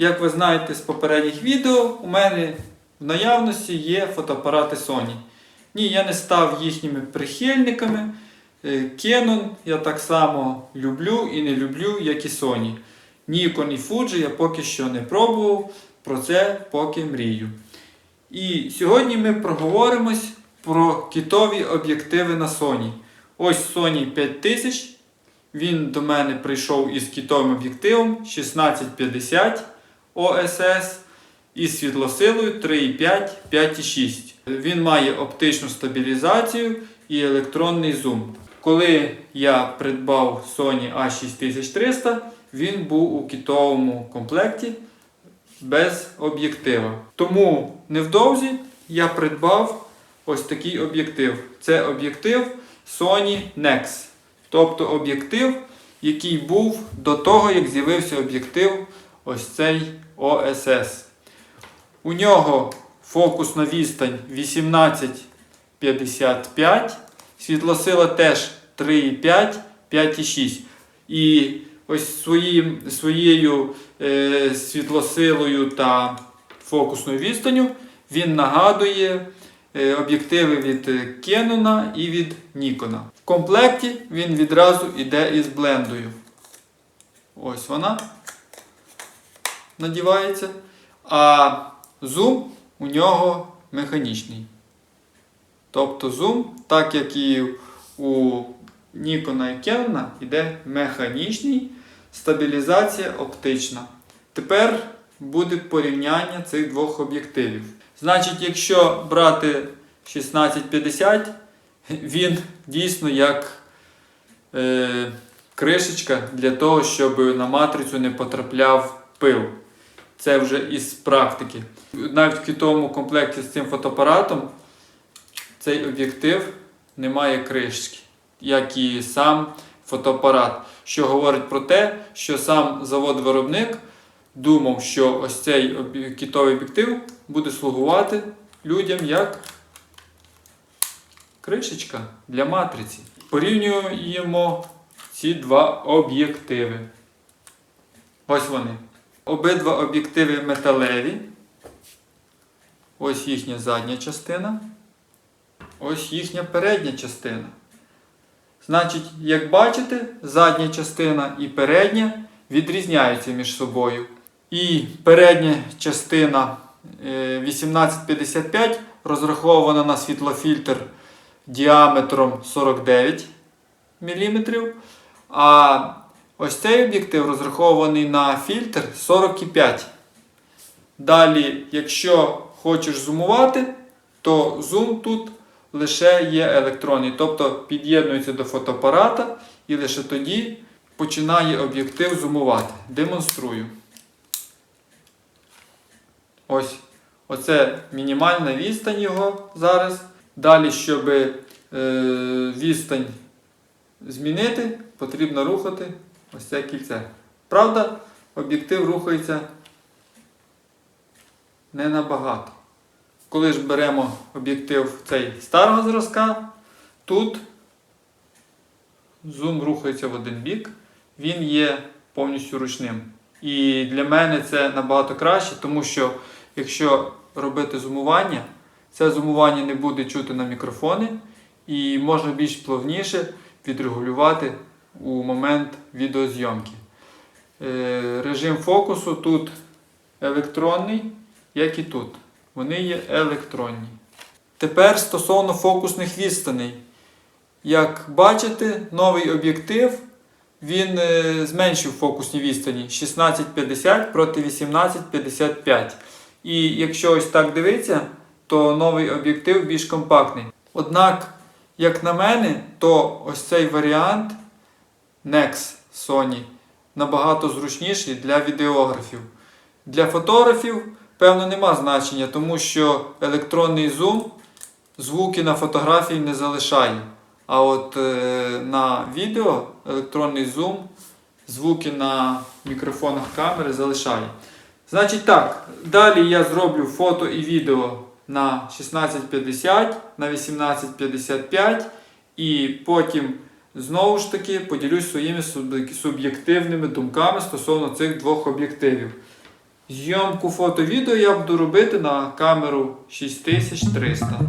Як ви знаєте з попередніх відео, у мене в наявності є фотоапарати Sony. Ні, я не став їхніми прихильниками. Е, Canon я так само люблю і не люблю, як і Sony. Nikon і Fuji я поки що не пробував, про це поки мрію. І сьогодні ми проговоримось про кітові об'єктиви на Sony. Ось Sony 5000. Він до мене прийшов із кітовим об'єктивом 1650 OSS із світлосилою 3,5 5,6. Він має оптичну стабілізацію і електронний зум. Коли я придбав Sony A6300, він був у кітовому комплекті без об'єктива. Тому невдовзі я придбав ось такий об'єктив. Це об'єктив Sony Nex. Тобто об'єктив, який був до того, як з'явився об'єктив ось цей OSS. У нього фокусна відстань 1855, світлосила теж 3,5, 5,6. І ось своїм, своєю е, світлосилою та фокусною відстанню він нагадує е, об'єктиви від Canon і від Nikon. В комплекті він відразу йде із блендою. Ось вона надівається. А зум у нього механічний. Тобто зум, так як і у Nikon і Canon, йде механічний, стабілізація оптична. Тепер буде порівняння цих двох об'єктивів. Значить, якщо брати 1650, він дійсно як е, кришечка для того, щоб на матрицю не потрапляв пил. Це вже із практики. Навіть в кітовому комплекті з цим фотоапаратом цей об'єктив не має кришки, як і сам фотоапарат. Що говорить про те, що сам завод-виробник думав, що ось цей кітовий об'єктив буде слугувати людям як кришечка для матриці. Порівнюємо ці два об'єктиви. Ось вони. Обидва об'єктиви металеві. Ось їхня задня частина. Ось їхня передня частина. Значить, як бачите, задня частина і передня відрізняються між собою. І передня частина е, 1855 розрахована на світлофільтр діаметром 49 мм. А ось цей об'єктив розрахований на фільтр 45. Далі, якщо хочеш зумувати, то зум тут лише є електронний, тобто під'єднується до фотоапарата і лише тоді починає об'єктив зумувати. Демонструю. Ось. Оце мінімальна відстань його зараз. Далі, щоб е, відстань змінити, потрібно рухати ось це кільце. Правда, об'єктив рухається не набагато. Коли ж беремо об'єктив цей старого зразка, тут зум рухається в один бік, він є повністю ручним. І для мене це набагато краще, тому що якщо робити зумування, це зумування не буде чути на мікрофони і можна більш плавніше відрегулювати у момент відеозйомки. Е, Режим фокусу тут електронний, як і тут. Вони є електронні. Тепер стосовно фокусних відстаней. Як бачите, новий об'єктив він е, зменшив фокусні відстані 1650 проти 1855. І якщо ось так дивитися, то новий об'єктив більш компактний. Однак, як на мене, то ось цей варіант Nex Sony набагато зручніший для відеографів. Для фотографів, певно, нема значення, тому що електронний зум звуки на фотографії не залишає. А от е, на відео електронний зум звуки на мікрофонах камери залишає. Значить так, далі я зроблю фото і відео на 1650, на 1855 і потім знову ж таки поділюсь своїми суб'єктивними думками стосовно цих двох об'єктивів. Зйомку фото-відео я буду робити на камеру 6300.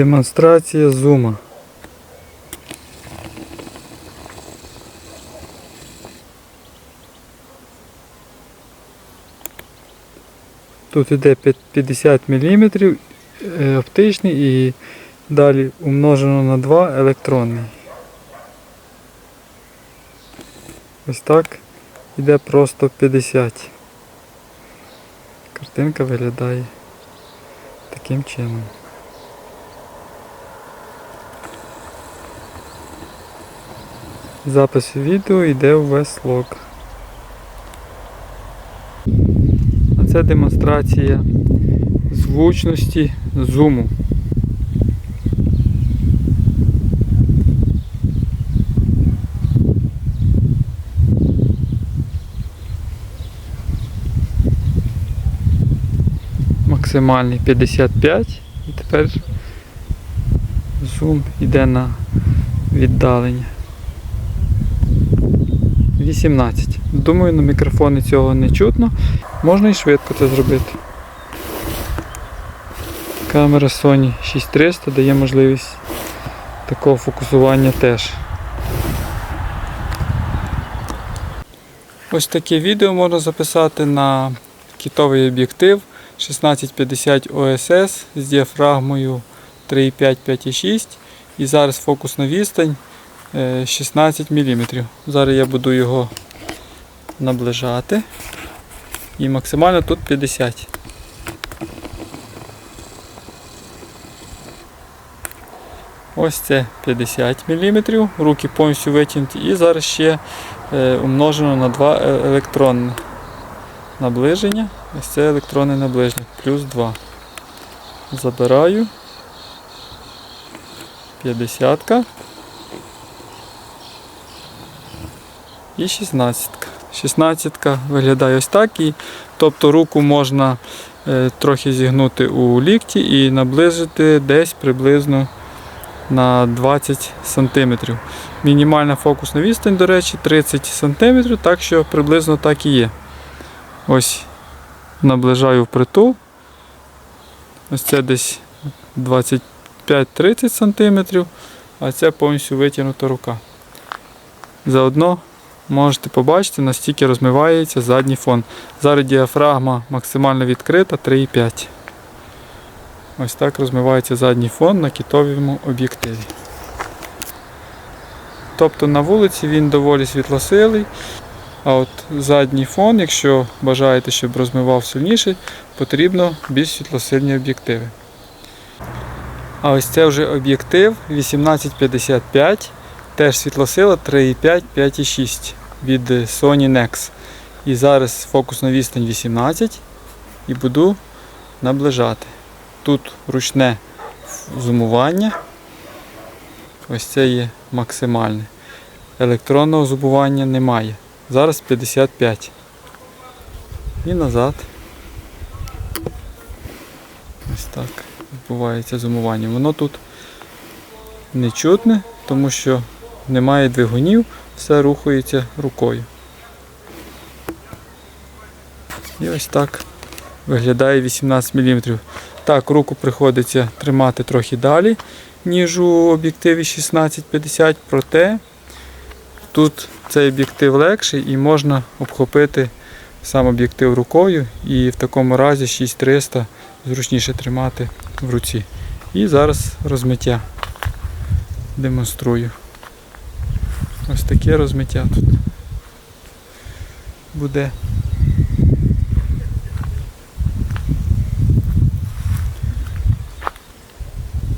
Демонстрація зума. Тут п'ят- 50 мм оптичний і далі умножено на 2 електронний. Ось так іде просто 50. Картинка виглядає таким чином. Запис відео йде у веслог. А це демонстрація звучності зуму. Максимальний 55 і тепер зум йде на віддалення. 18. Думаю, на мікрофоні цього не чутно. Можна і швидко це зробити. Камера Sony 6300 дає можливість такого фокусування теж. Ось таке відео можна записати на кітовий об'єктив 1650 OSS з діафрагмою 3,5 5,6 і зараз фокусна відстань е, 16 мм. Зараз я буду його наближати і максимально тут 50. Ось це 50 мм, руки повністю витягнуті і зараз ще е, умножено на 2 електронне наближення. Ось це електронне наближення, плюс 2. Забираю. 50 і 16. 16 виглядає ось так. І, тобто руку можна е, трохи зігнути у лікті і наближити десь приблизно на 20 см. Мінімальна фокусна відстань, до речі, 30 см, так що приблизно так і є. Ось наближаю впритул. Ось це десь 25-30 см, а це повністю витягнута рука. Заодно можете побачити, настільки розмивається задній фон. Зараз діафрагма максимально відкрита 3,5. Ось так розмивається задній фон на кітовому об'єктиві. Тобто на вулиці він доволі світлосилий, а от задній фон, якщо бажаєте, щоб розмивав сильніше, потрібно більш світлосильні об'єктиви. А ось це вже об'єктив 1855, теж світлосила 3,5, 5,6 від Sony Nex. І зараз фокусна відстань 18 і буду наближати. Тут ручне зумування. Ось це є максимальне. Електронного зумування немає. Зараз 55. І назад. Ось так відбувається зумування. Воно тут не чутне, тому що немає двигунів, все рухається рукою. І ось так виглядає 18 мм. Так, руку приходиться тримати трохи далі, ніж у об'єктиві 1650, проте тут цей об'єктив легший і можна обхопити сам об'єктив рукою і в такому разі 6300 зручніше тримати в руці. І зараз розмиття демонструю. Ось таке розмиття тут буде.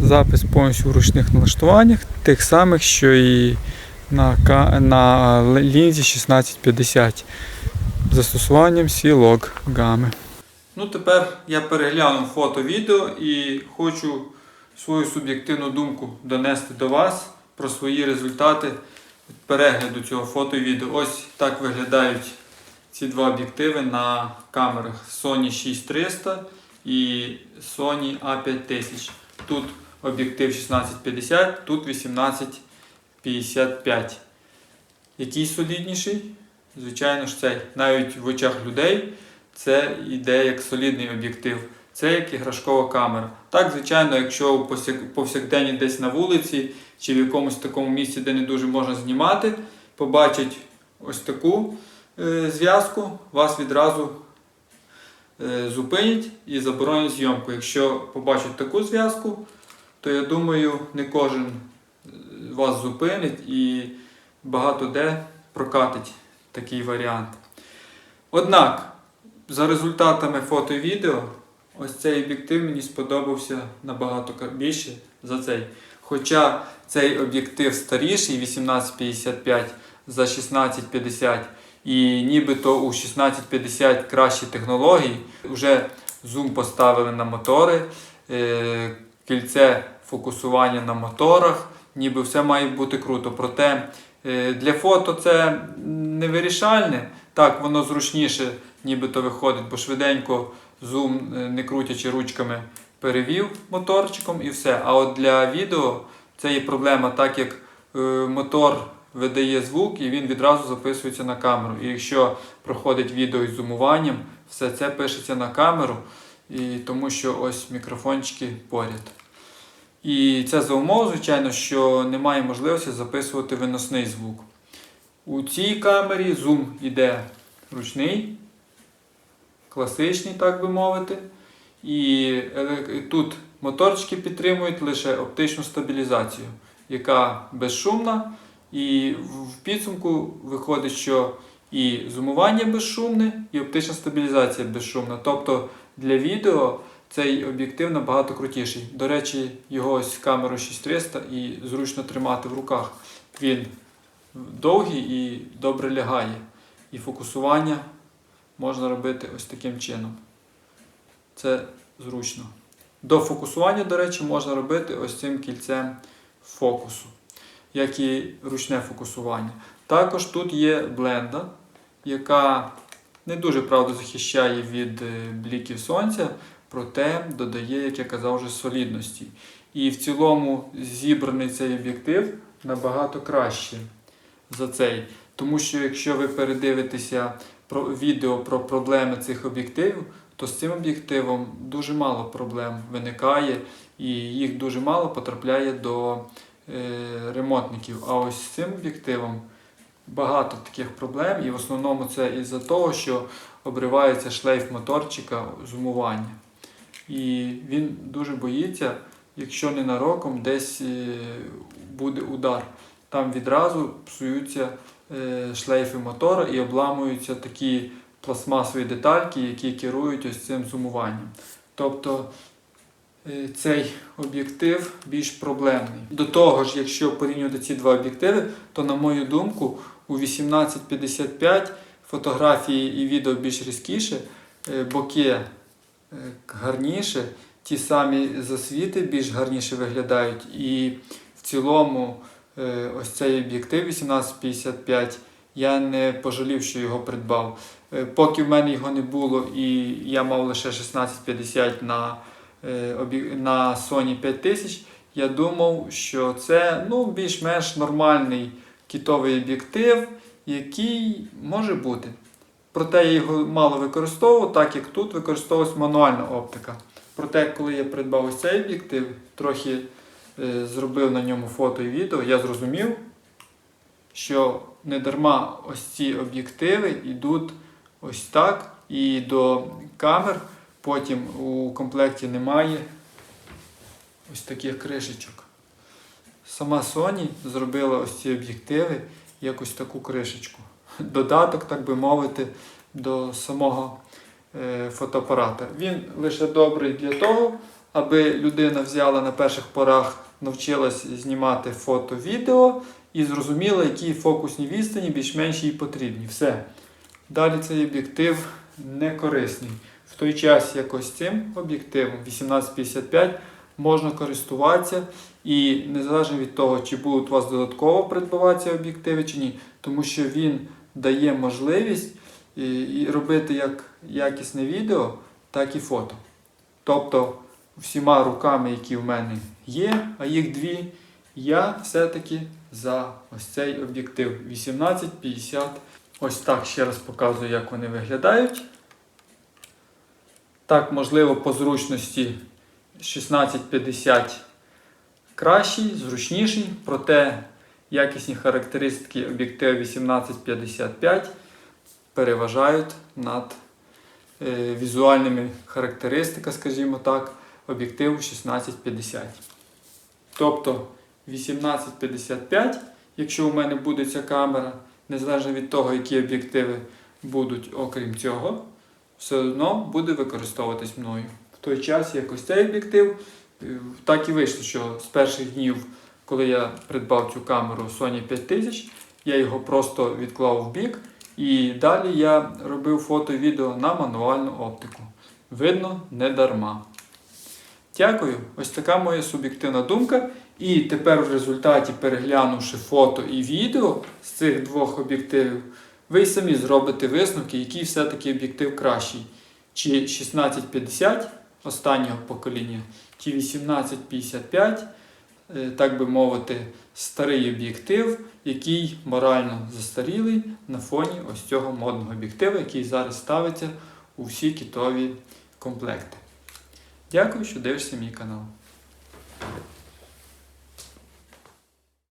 Запис повністю в ручних налаштуваннях, тих самих, що і на, на лінзі 1650 застосуванням C-Log гами. Ну, тепер я переглянув фото відео і хочу свою суб'єктивну думку донести до вас про свої результати перегляду цього фото і відео. Ось так виглядають ці два об'єктиви на камерах Sony 6300 і Sony A5000. Тут об'єктив 1650, тут 1855. Який солідніший? Звичайно ж, цей. Навіть в очах людей це йде як солідний об'єктив. Це як іграшкова камера. Так, звичайно, якщо повсякденні десь на вулиці чи в якомусь такому місці, де не дуже можна знімати, побачать ось таку е, зв'язку, вас відразу е, зупинять і заборонять зйомку. Якщо побачать таку зв'язку, то я думаю, не кожен е, вас зупинить і багато де прокатить такий варіант. Однак, за результатами фото і відео, ось цей об'єктив мені сподобався набагато більше за цей. Хоча цей об'єктив старіший 1855 за 1650, і нібито у 1650 кращі технології, вже зум поставили на мотори, е, кільце фокусування на моторах, ніби все має бути круто. Проте е, для фото це невирішальне. Так, воно зручніше, нібито виходить, бо швиденько зум, е, не крутячи ручками, перевів моторчиком і все. А от для відео це є проблема, так як е, мотор видає звук і він відразу записується на камеру. І якщо проходить відео із зумуванням, все це пишеться на камеру. і тому що ось мікрофончики поряд. І це за умов, звичайно, що немає можливості записувати виносний звук. У цій камері зум іде ручний, класичний, так би мовити. І тут моторчики підтримують лише оптичну стабілізацію, яка безшумна. І в підсумку виходить, що і зумування безшумне, і оптична стабілізація безшумна. Тобто для відео цей об'єктив набагато крутіший. До речі, його ось камеру 6300 і зручно тримати в руках. Він довгий і добре лягає. І фокусування можна робити ось таким чином. Це зручно. До фокусування, до речі, можна робити ось цим кільцем фокусу, як і ручне фокусування. Також тут є бленда, яка не дуже правда захищає від е, бліків сонця, проте додає, як я казав, вже солідності. І в цілому зібраний цей об'єктив набагато краще за цей. Тому що якщо ви передивитеся про відео про проблеми цих об'єктивів, то з цим об'єктивом дуже мало проблем виникає і їх дуже мало потрапляє до е, ремонтників. А ось з цим об'єктивом багато таких проблем, і в основному це із-за того, що обривається шлейф моторчика зумування. І він дуже боїться, якщо ненароком десь е, буде удар. Там відразу псуються шлейфи мотора і обламуються такі пластмасові детальки, які керують ось цим зумуванням. Тобто е, цей об'єктив більш проблемний. До того ж, якщо порівнювати ці два об'єктиви, то на мою думку у 1855 фотографії і відео більш різкіше, е, боки е, гарніше, ті самі засвіти більш гарніше виглядають. І в цілому е, ось цей об'єктив 1855 я не пожалів, що його придбав. Е, Поки в мене його не було і я мав лише 1650 на, е, на Sony 5000, я думав, що це ну, більш-менш нормальний кітовий об'єктив, який може бути. Проте я його мало використовував, так як тут використовувалась мануальна оптика. Проте, коли я придбав ось цей об'єктив, трохи е, зробив на ньому фото і відео, я зрозумів, що не дарма ось ці об'єктиви йдуть ось так, і до камер потім у комплекті немає ось таких кришечок. Сама Sony зробила ось ці об'єктиви як ось таку кришечку. Додаток, так би мовити, до самого е, фотоапарата. Він лише добрий для того, аби людина взяла на перших порах, навчилась знімати фото-відео і зрозуміла, які фокусні відстані більш-менш їй потрібні. Все. Далі цей об'єктив не корисний. В той час, як ось цим об'єктивом 1855 можна користуватися і незалежно від того, чи будуть у вас додатково придбаватися об'єктиви чи ні, тому що він дає можливість і, і робити як якісне відео, так і фото. Тобто всіма руками, які в мене є, а їх дві, я все-таки за ось цей об'єктив 1850. Ось так ще раз показую, як вони виглядають. Так, можливо, по зручності 1650 кращий, зручніший, проте якісні характеристики об'єктиву 1855 переважають над е, візуальними характеристиками, скажімо так, об'єктиву 1650. Тобто 1855, якщо у мене буде ця камера, незалежно від того, які об'єктиви будуть, окрім цього, все одно буде використовуватись мною. В той час, як ось цей об'єктив, е, так і вийшло, що з перших днів, коли я придбав цю камеру Sony 5000, я його просто відклав в бік, і далі я робив фото-відео на мануальну оптику. Видно, не дарма. Дякую. Ось така моя суб'єктивна думка. І тепер в результаті, переглянувши фото і відео з цих двох об'єктивів, ви самі зробите висновки, який все-таки об'єктив кращий. Чи 1650 останнього покоління, чи 1855, е, так би мовити, старий об'єктив, який морально застарілий на фоні ось цього модного об'єктива, який зараз ставиться у всі кітові комплекти. Дякую, що дивишся мій канал.